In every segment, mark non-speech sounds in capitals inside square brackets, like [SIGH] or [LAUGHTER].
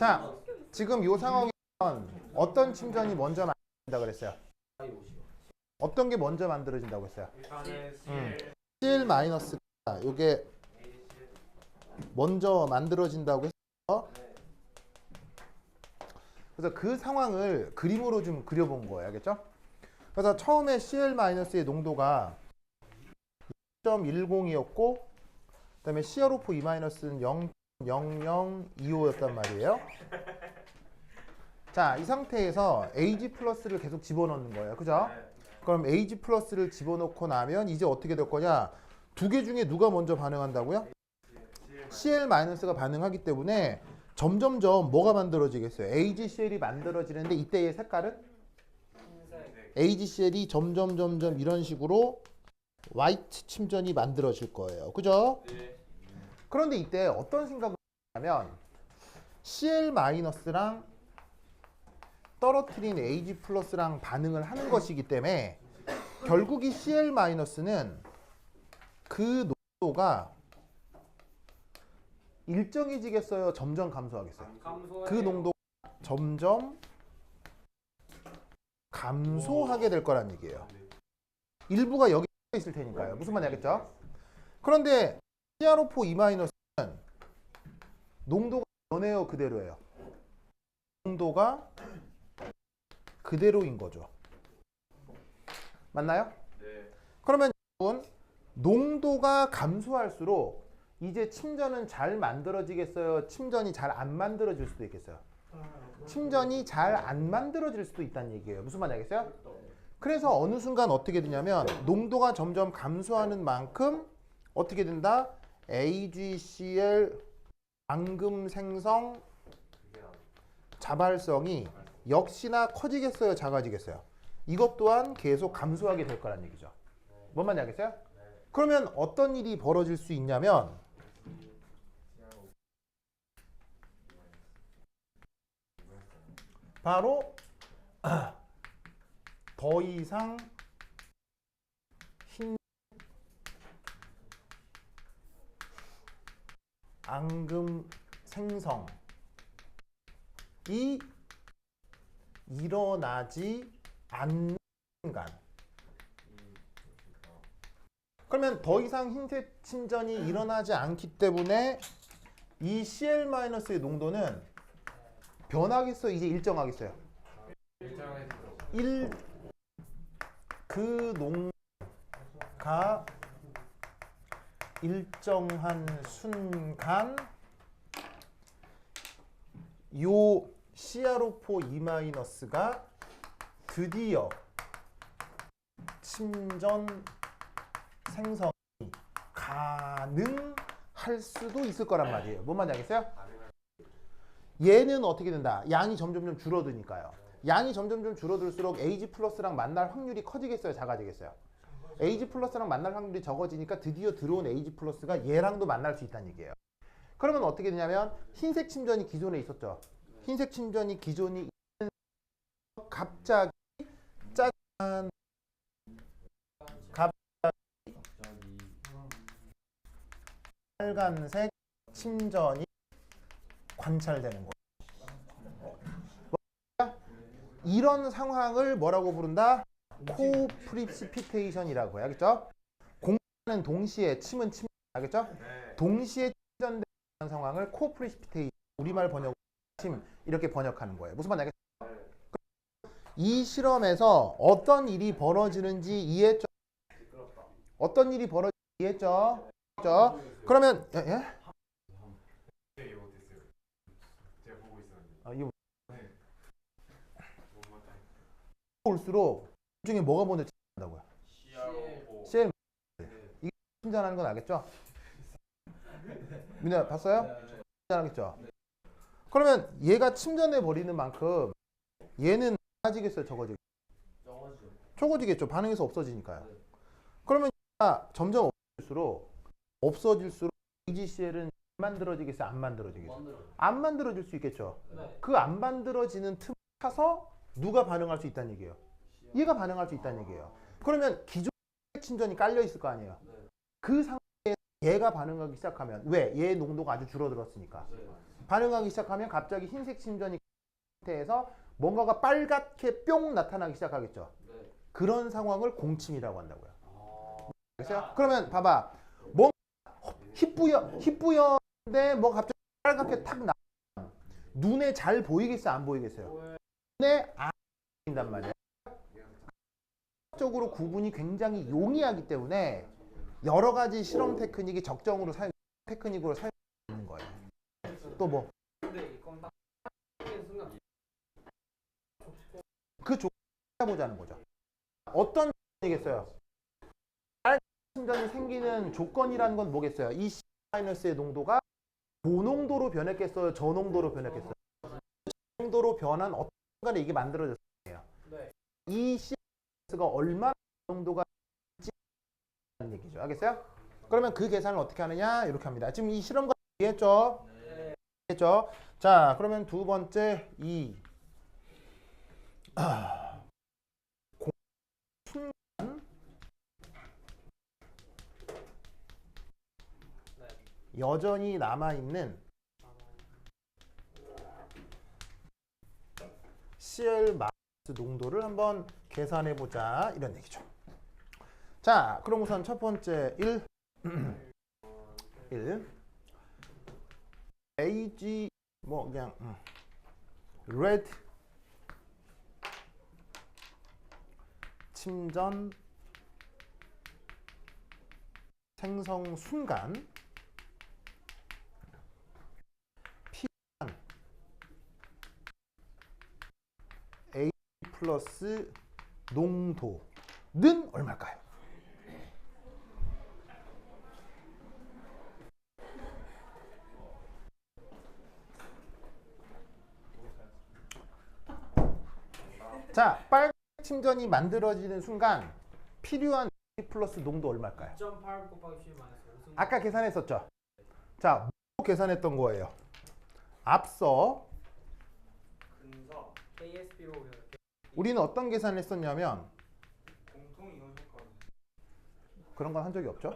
자, 지금 이 상황이면 어떤 침전이 먼저 만들어진다 그랬어요? 어떤 게 먼저 만들어진다고 했어요? 음. CL 마이너스가 이게 먼저 만들어진다고 했어. 그래서 그 상황을 그림으로 좀 그려본 거예요, 알겠죠? 그래서 처음에 CL 마이너스의 농도가 0.10이었고, 그다음에 CRO4 E 마이너스는 0.0025였단 말이에요. 자, 이 상태에서 AG 플러스를 계속 집어넣는 거예요, 그죠? 그럼 AG 플러스를 집어넣고 나면 이제 어떻게 될 거냐? 두 개 중에 누가 먼저 반응한다고요? CL 마이너스가 반응하기 때문에 점점점 뭐가 만들어지겠어요? AgCl이 만들어지는데 이때의 색깔은 AgCl이 점점 점점 이런 식으로 화이트 침전이 만들어질 거예요. 그죠? 그런데 이때 어떤 생각을 하냐면 CL 마이너스랑 떨어뜨린 AG 플러스랑 반응을 하는 것이기 때문에 결국 이 CL 마이너스는 그 농도가 일정해지겠어요? 점점 감소하겠어요? 그 농도가 점점 감소하게 될 거란 얘기예요. 일부가 여기 있을 테니까요. 무슨 말인지 알겠죠? 그런데 CRO4 E 마이너스는 농도가 변해요, 그대로예요. 농도가 그대로인 거죠. 맞나요? 네. 그러면 여러분 농도가 감소할수록 이제 침전은 잘 만들어지겠어요? 침전이 잘 안 만들어질 수도 있겠어요? 침전이 잘 안 만들어질 수도 있다는 얘기예요. 무슨 말인지 알겠어요? 그래서 어느 순간 어떻게 되냐면 농도가 점점 감소하는 만큼 어떻게 된다? AgCl 앙금 생성 자발성이 역시나 커지겠어요, 작아지겠어요? 이것 또한 계속 감소하게 될 거란 얘기죠. 뭔 말인지 알겠어요? 그러면 어떤 일이 벌어질 수 있냐면 바로 [CLEARS THROAT] 더 이상 앙금 생성이 일어나지 않는 순간 그러면 더 이상 흰색 침전이 일어나지 않기 때문에 이 CL-의 농도는 변하겠어요? 이제 일정하겠어요? 일, 그 농가 일정한 순간 요 CRO4 E-가 드디어 침전 생성이 가능할 수도 있을 거란 말이에요. 뭔 말인지 알겠어요? 얘는 어떻게 된다? 양이 점점점 줄어드니까요. 양이 점점점 줄어들수록 AG 플러스랑 만날 확률이 커지겠어요? 작아지겠어요? AG 플러스랑 만날 확률이 적어지니까 드디어 들어온 AG 플러스가 얘랑도 만날 수 있다는 얘기예요. 그러면 어떻게 되냐면 흰색 침전이 기존에 있었죠. 흰색 침전이 기존이 갑자기 짜잔 빨간색 침전이 관찰되는 거예요. 이런 상황을 뭐라고 부른다? 코프리시피테이션이라고 해요. 알겠죠? 공기는 동시에 침은 침 알겠죠? 동시에 침전되는 상황을 코프리시피테이션 우리말 번역 침 이렇게 번역하는 거예요. 무슨 말인지 알겠죠? 이 실험에서 어떤 일이 벌어지는지 이해했죠? 어떤 일이 벌어지는지 이해했죠? 그죠? 그러면 예? 예? 네. 아, 이거. 올수록 그 중에 뭐가 먼저? CR5. CL 이게 침전하는 건 알겠죠? 민아 봤어요? 침전하겠죠? 그러면 얘가 침전해 버리는 만큼 얘는 많아지겠어요, 적어지겠어요? 적어지겠죠. 반응해서 없어지니까요. 그러면 점점 없어질수록 없어질수록 AGCL은 만들어지겠어요, 안 만들어지겠어요? 안 만들어질 수 있겠죠. 그안 만들어지는 틈 타서 누가 반응할 수 있다는 얘기예요. 얘가 반응할 수 있다는 얘기예요. 그러면 기존 침전이 깔려 있을 거 아니에요. 그 상황에 얘가 반응하기 시작하면 왜? 얘 농도가 아주 줄어들었으니까. 반응하기 시작하면 갑자기 흰색 침전이 상태에서 뭔가가 빨갛게 뿅 나타나기 시작하겠죠. 그런 상황을 공침이라고 한다고요. 알겠어요? 그러면 봐봐. 뭔 희뿌연 희뿌연데 뭐 갑자기 빨갛게 탁 나. 눈에 잘 보이겠어요? 안 보이겠어요? 눈에 안 보인단 말이 에요. 적으로 구분이 굉장히 용이하기 때문에 여러 가지 실험 테크닉이 적정으로 사용 테크닉으로 사용되는 거예요. 또 뭐? 그 조건을 찾아보자는 거죠. 어떤 조건이겠어요? 빨간 침전이 생기는 조건이라는 건 뭐겠어요? 이 C-의 농도가 고농도로 변했겠어요? 저농도로 변했겠어요? 저농도로 변한 어떤 순간에 이게 만들어졌어요. 네. 이 C 가 얼마나 농도가 있지라는 얘기죠. 알겠어요? 그러면 그 계산을 어떻게 하느냐? 이렇게 합니다. 지금 이 실험과 이해했죠? 네. 했죠? 자, 그러면 두 번째 이 아. 여전히 남아 있는 CL 마이너스 농도를 한번 계산해 보자 이런 얘기죠. 자, 그럼 우선 첫 번째 1 1 AG 뭐 그냥 음. red. 침전. 생성 순간. P A 플러스 농도는 얼마일까요? 자, 빨간 침전이 만들어지는 순간 필요한 플러스 농도 얼마일까요? 2.8 곱하기 10 마이너스 5승 아까 계산했었죠. 자, 뭐 계산했던 거예요? 앞서 KSP로 이렇게 우리는 어떤 계산을 했었냐면 공통 이온 효과. 그런 건 한 적이 없죠.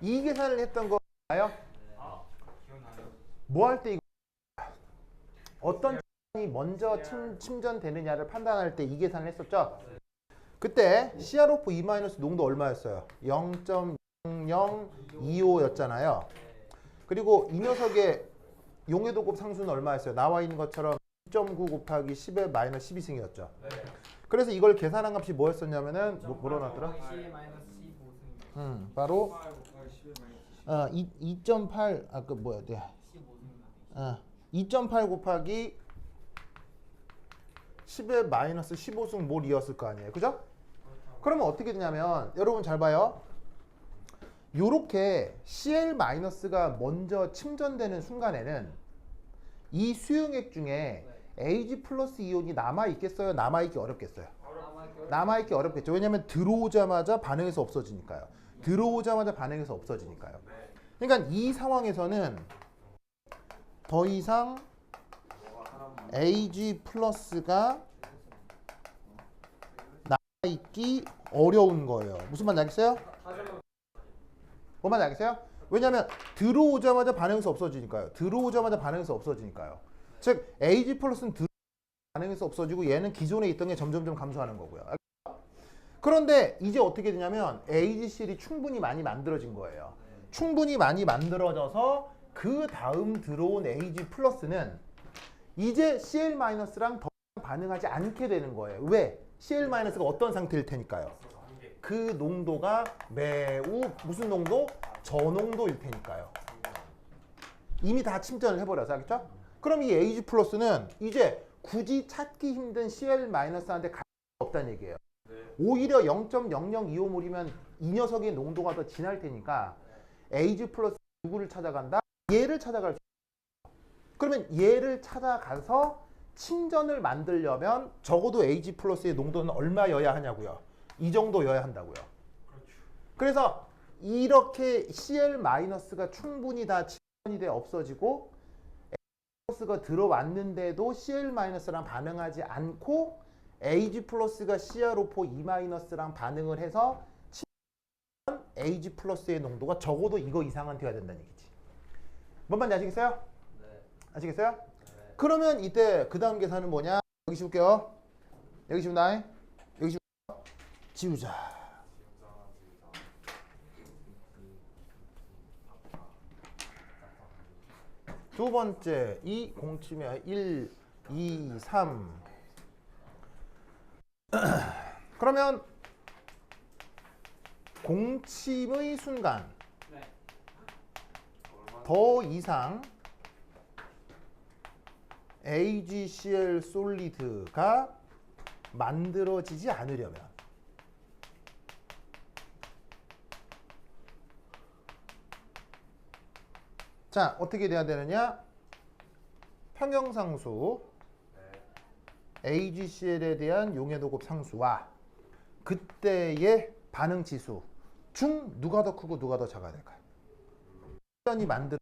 이 계산을 했던. 아 기억나요. 뭐 할 때 이거 어떤 먼저 침, 침전되느냐를 판단할 때 이 계산을 했었죠. 그때 CRO4 E- 농도 얼마였어요? 0.0025였잖아요. 그리고 이 녀석의 용해도급 상수는 얼마였어요? 나와 있는 것처럼 2.9 곱하기 10의 마이너스 12승이었죠. 네. 그래서 이걸 계산한 값이 뭐였었냐면은 뭐, 뭐로 나왔더라? 곱하기 10 마이너스 15승 음, 바로 8 곱하기 10의 마이너스 10. 어, 2.8 아까 뭐야? 네. 15승 어, 2.8 곱하기 10의 마이너스 15승 몰이었을 거 아니에요. 그죠? 그러면 어떻게 되냐면 여러분 잘 봐요. 요렇게 CL-가 먼저 침전되는 순간에는 이 수용액 중에 AG 플러스 이온이 남아 있겠어요? 남아 있기 어렵겠어요? 남아 있기 어렵겠죠. 왜냐면 들어오자마자 반응해서 없어지니까요. 들어오자마자 반응해서 없어지니까요. 그러니까 이 상황에서는 더 이상 AG 플러스가 남아있기 어려운 거예요. 무슨 말인지 알겠어요? 뭔 말인지 알겠어요? 왜냐하면 들어오자마자 반응해서 없어지니까요. 들어오자마자 반응해서 없어지니까요. 즉 AG 플러스는 반응해서 없어지고 얘는 기존에 있던 게 점점점 감소하는 거고요. 그런데 이제 어떻게 되냐면 AGCL이 충분히 많이 만들어진 거예요. 충분히 많이 만들어져서 그 다음 들어온 AG 플러스는 이제 CL-랑 더 반응하지 않게 되는 거예요. 왜? CL-가 어떤 상태일 테니까요. 그 농도가 매우 무슨 농도? 저농도일 테니까요. 이미 다 침전을 해버려서 알겠죠? 그럼 이 AG 플러스는 이제 굳이 찾기 힘든 CL-한테 갈수 없다는 얘기예요. 오히려 0.0025몰이면 이 녀석의 농도가 더 진할 테니까 AG 플러스 누구를 찾아간다? 얘를 찾아갈 수. 그러면 얘를 찾아가서 침전을 만들려면 적어도 AG 플러스의 농도는 얼마여야 하냐고요. 이 정도여야 한다고요. 그래서 이렇게 CL-가 충분히 다이돼 없어지고 플러스가 들어왔는데도 CL-랑 반응하지 않고 AG 플러스가 CrO4 E-랑 반응을 해서 AG 플러스의 농도가 적어도 이거 이상은 돼야 된다는 얘기지. 뭔 말인지 아시겠어요? 네. 아시겠어요? 그러면 이때 그 다음 계산은 뭐냐? 여기 씹을게요. 여기 씹나? 여기 씹 지우자. 두 번째 이 공치면 1, 2, 3 그러면 공침의 순간 네. 더 이상 AgCl 솔리드가 만들어지지 않으려면 자 어떻게 돼야 되느냐 평형상수 AgCl에 대한 용해도급 상수와 그때의 반응 지수 중 누가 더 크고 누가 더 작아야 될까요? 완전히 만들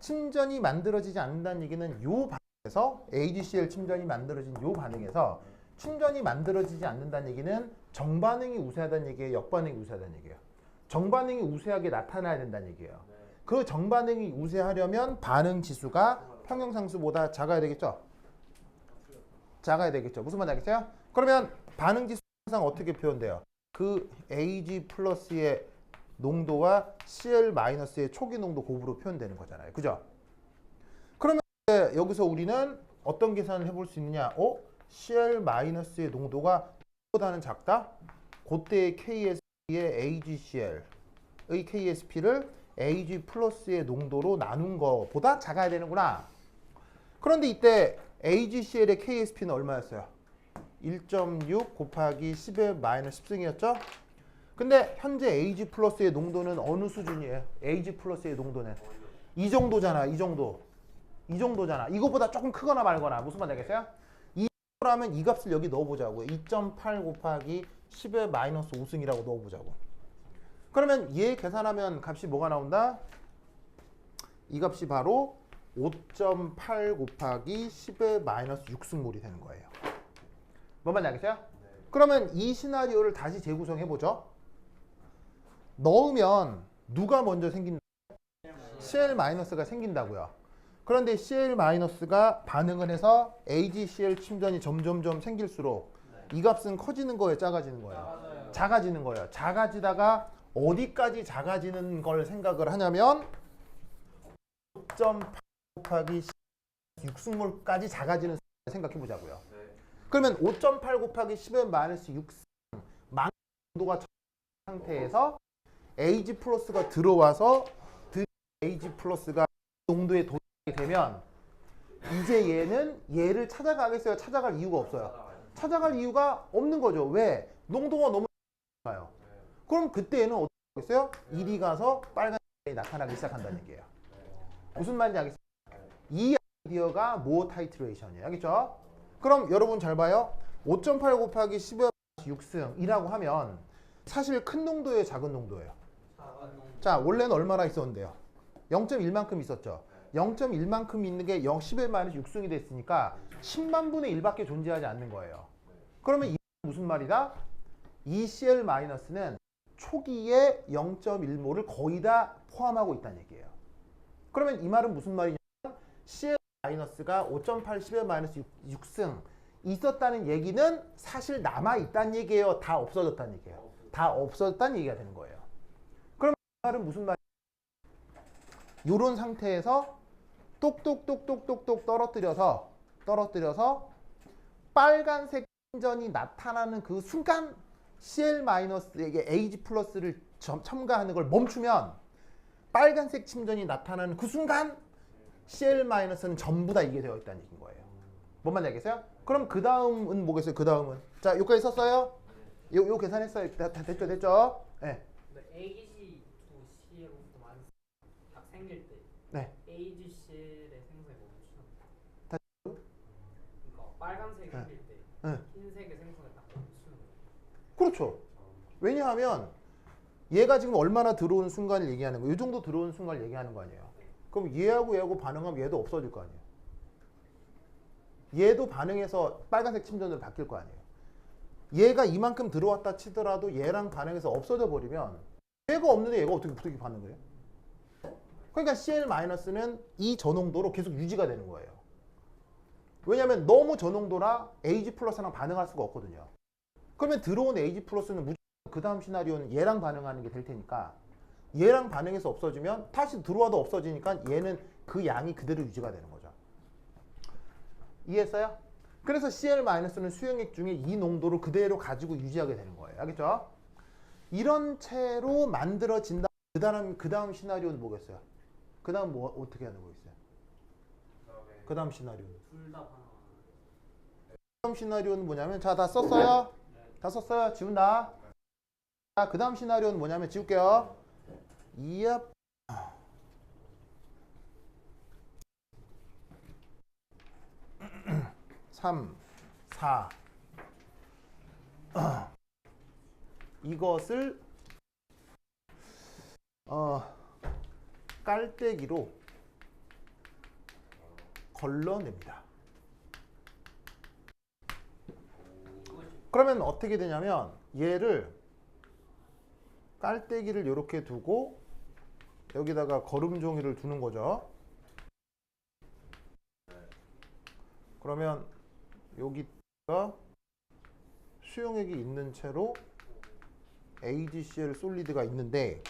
침전이 만들어지지 않는다는 얘기는 요 반응에서 AGCL 침전이 만들어진 요 반응에서 침전이 만들어지지 않는다는 얘기는 정반응이 우세하다는 얘기예요, 역반응이 우세하다는 얘기예요. 정반응이 우세하게 나타나야 된다는 얘기예요. 그 정반응이 우세하려면 반응 지수가 평형상수보다 작아야 되겠죠? 작아야 되겠죠. 무슨 말인지 알겠어요? 그러면 반응 지수 항상 어떻게 표현돼요? 그 AG 플러스의 농도와 CL 마이너스의 초기 농도 곱으로 표현되는 거잖아요. 그죠? 그러면 여기서 우리는 어떤 계산을 해볼 수 있느냐? 어? CL 마이너스의 농도가 보다는 작다? 그때의 KSP의 AGCL의 KSP를 AG 플러스의 농도로 나눈 거보다 작아야 되는구나. 그런데 이때 AGCL의 KSP는 얼마였어요? 1.6 곱하기 10의 마이너스 10승이었죠? 근데 현재 AG 플러스의 농도는 어느 수준이에요? AG 플러스의 농도는 이 정도잖아. 이 정도. 이 정도잖아. 이거보다 조금 크거나 말거나 무슨 말인지 알겠어요? 이 정도라면 이 값을 여기 넣어보자고요. 2.8 곱하기 10의 마이너스 5승이라고 넣어보자고. 그러면 얘 계산하면 값이 뭐가 나온다? 이 값이 바로 5.8 곱하기 10의 마이너스 6승몰이 되는 거예요. 뭔 말인지 알겠어요? 그러면 이 시나리오를 다시 재구성해보죠. 넣으면 누가 먼저 생긴다? CL-가 생긴다고요. 그런데 CL-가 반응을 해서 AgCl 침전이 점점점 생길수록 이 값은 커지는 거예요, 작아지는 거예요? 작아지는 거예요. 작아지다가 어디까지 작아지는 걸 생각을 하냐면 5.8 곱하기 6승몰까지 작아지는 생각해 보자고요. 그러면 5.8 곱하기 10의 마이너스 6승 망도가 상태에서 AG 플러스가 들어와서 드 AG 플러스가 농도에 도달이 되면 이제 얘는 얘를 찾아가겠어요? 찾아갈 이유가 없어요. 찾아갈 이유가 없는 거죠. 왜? 농도가 너무 가요. 그럼 그때는 어떻게 하겠어요? 이리 가서 빨간색이 나타나기 시작한다는 얘기예요. 무슨 말인지 알겠어요? 이 아이디어가 모 타이트레이션이에요. 알겠죠? 그럼 여러분 잘 봐요. 5.8 곱하기 10의 6승이라고 하면 사실 큰 농도예요, 작은 농도예요. 자, 원래는 얼마나 있었는데요? 0.1만큼 있었죠. 0.1만큼 있는 게 0, 10의 마이너스 6승이 됐으니까 10만 분의 1밖에 존재하지 않는 거예요. 그러면 이 [LAUGHS] 무슨 말이다? 이 CL 마이너스는 초기에 0.1몰을 거의 다 포함하고 있다는 얘기예요. 그러면 이 말은 무슨 말이냐면 CL 마이너스가 5.8 10의 마이너스 6, 승 있었다는 얘기는 사실 남아 있다는 얘기예요. 다 없어졌다는 얘기예요. 다 없어졌다는 얘기가 되는 거예요. 말은 무슨 말? 이런 상태에서 똑똑똑똑똑똑 떨어뜨려서 떨어뜨려서 빨간색 진전이 나타나는 그 순간 CL 마이너스에게 AG 플러스를 점- 첨가하는 걸 멈추면 빨간색 침전이 나타나는 그 순간 CL 마이너스는 전부 다 이게 되어 있다는 얘기인 거예요. 뭔 말인지 알겠어요? 그럼 그 다음은 뭐겠어요? 그 다음은 자 여기까지 썼어요? 요, 요 계산했어요? 다, 다 됐죠? 됐죠? 네. 근데 AGC 또 CL도 많이 딱 생길 때 네. AGCL의 생성에 멈추는 다- 그러니까 빨간색 생길 때 네. 흰색의 생성에 딱 멈추는. 그렇죠. 왜냐하면 얘가 지금 얼마나 들어오는 순간을 얘기하는 거예요. 이 정도 들어오는 순간을 얘기하는 거 아니에요. 그럼 얘하고 얘하고 반응하면 얘도 없어질 거 아니에요. 얘도 반응해서 빨간색 침전으로 바뀔 거 아니에요. 얘가 이만큼 들어왔다 치더라도 얘랑 반응해서 없어져 버리면 얘가 없는데 얘가 어떻게 어떻게 반응을 해요? 그러니까 CL-는 이 저농도로 계속 유지가 되는 거예요. 왜냐하면 너무 저농도라 AG 플러스랑 반응할 수가 없거든요. 그러면 들어온 AG 플러스는 무조건 그 다음 시나리오는 얘랑 반응하는 게 될 테니까 얘랑 반응해서 없어지면 다시 들어와도 없어지니까 얘는 그 양이 그대로 유지가 되는 거죠. 이해했어요? 그래서 CL-는 수용액 중에 이 농도를 그대로 가지고 유지하게 되는 거예요. 알겠죠? 이런 채로 만들어진다. 그 다음 그 다음 시나리오는 뭐겠어요? 그 다음 뭐 어떻게 하는 거 있어요? 그 다음 시나리오는 둘다 반응하는. 다음 시나리오는 뭐냐면 자 다 썼어요? 다 썼어요? 지운다. 자, 그 다음 시나리오는 뭐냐면 지울게요. 이야. 3, 4. 이것을 어, 깔때기로 걸러냅니다. 그러면 어떻게 되냐면 얘를 깔때기를 이렇게 두고 여기다가 거름종이를 두는 거죠. 그러면 여기가 수용액이 있는 채로 AgCl 솔리드가 있는데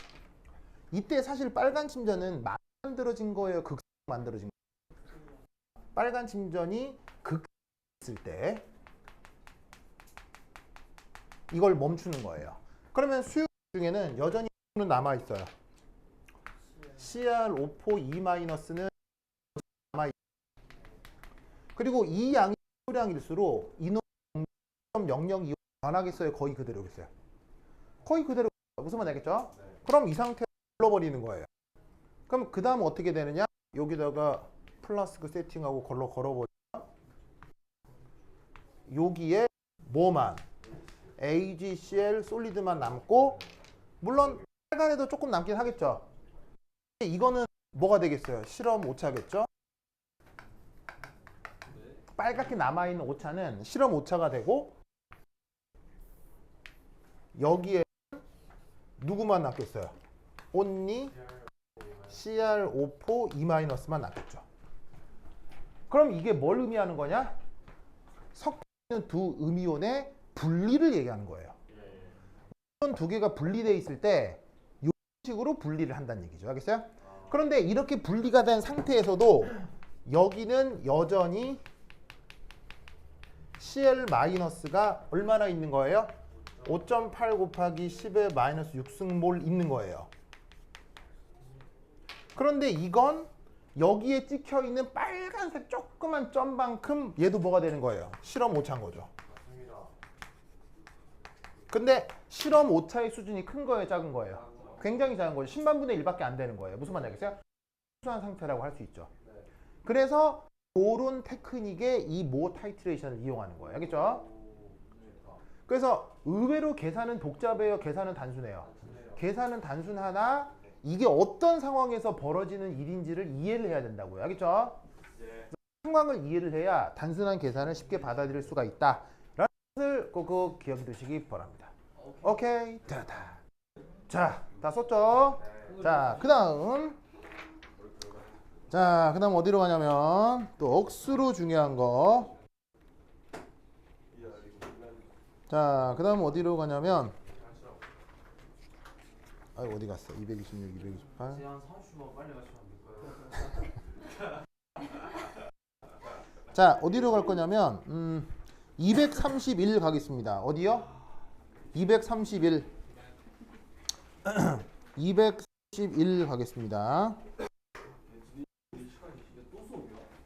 이때 사실 빨간 침전은 만들어진 거예요, 극 만들어진 거예요. 빨간 침전이 극 있을 때 이걸 멈추는 거예요. 그러면 수용 중에는 여전히 는 남아 있어요. CrO4 2-는 남아 있 그리고 이 양이 소량일수록 이노 0.002 변하겠어요. 거의 그대로 있어요. 거의 그대로 무슨 말 알겠죠? 그럼 이 상태 걸러버리는 거예요. 그럼 그 다음 어떻게 되느냐? 여기다가 플라스크 세팅하고 걸러 걸어버려. 여기에 뭐만 AgCl 솔리드만 남고 물론 빨간에도 조금 남긴 하겠죠. 이거는 뭐가 되겠어요? 실험 오차겠죠? 빨갛게 남아있는 오차는 실험 오차가 되고 여기에 누구만 남겠어요? Only CrO4 2-만 남겠죠. 그럼 이게 뭘 의미하는 거냐? 섞이는 두 음이온의 분리를 얘기하는 거예요. 이온 두 개가 분리되어 있을 때 이런 식으로 분리를 한다는 얘기죠. 알겠어요? 그런데 이렇게 분리가 된 상태에서도 여기는 여전히 CL-가 얼마나 있는 거예요? 5.8 곱하기 10의 마이너스 6승몰 있는 거예요. 그런데 이건 여기에 찍혀 있는 빨간색 조그만 점만큼 얘도 뭐가 되는 거예요? 실험 오차인 거죠. 근데 실험 오차의 수준이 큰 거예요, 작은 거예요? 굉장히 작은 거죠. 10만 분의 1밖에 안 되는 거예요. 무슨 말인지 알겠어요? 수한 상태라고 할 수 있죠. 그래서 이런 테크닉의 이 모 타이트레이션을 이용하는 거예요. 알겠죠? 그래서 의외로 계산은 복잡해요. 계산은 단순해요. 계산은 단순하나 이게 어떤 상황에서 벌어지는 일인지를 이해를 해야 된다고요. 알겠죠? 상황을 이해를 해야 단순한 계산을 쉽게 받아들일 수가 있다. 라는 것을 꼭 기억해 두시기 바랍니다. 오케이. 됐다. 자, 다 썼죠? 자, 그 다음. 자, 그 다음 어디로 가냐면, 또 억수로 중요한 거. 자, 그 다음 어디로 가냐면, 아 어디 갔어? 226, 228. 제한 30분 빨리 가시면 안 될까요? [LAUGHS] 자, 어디로 갈 거냐면, 음, 231 가겠습니다. 어디요? 231. 231 [CLEARS THROAT] 가겠습니다.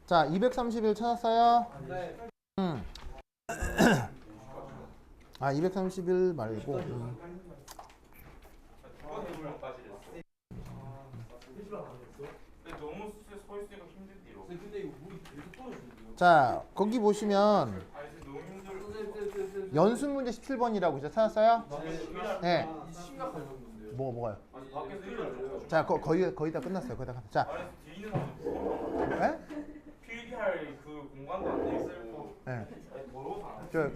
자, 231 찾았어요? 네. 음. [CLEARS THROAT] 아, 231 말고. 음. 근데 너무 서 있으니까 힘든데요. 근데 이거 물이 계속 떨어지는데요? 자, 거기 보시면. 연습 문제 17번이라고 이제 찾았어요? 네. 뭐 뭐가요? 자 거, 거의 거의 다 끝났어요. 거의 다 끝났어요. 자, 거 에? 필기할 그 공간도 안돼 있고 예. 아니 더러워서 안 저,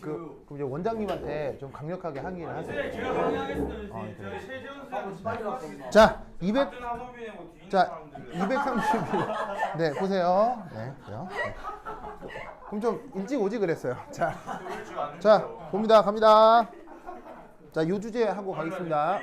그, 그 이제 원장님한테 좀 강력하게 항의를 하세요. 제가 강의하겠습니다. 어, 네. 자, 200. 자, 230. 네, 보세요. 네, 그래요. 네. 그럼 좀 일찍 오지 그랬어요. 자, 자, 봅니다. 갑니다. 자, 요 주제 하고 가겠습니다.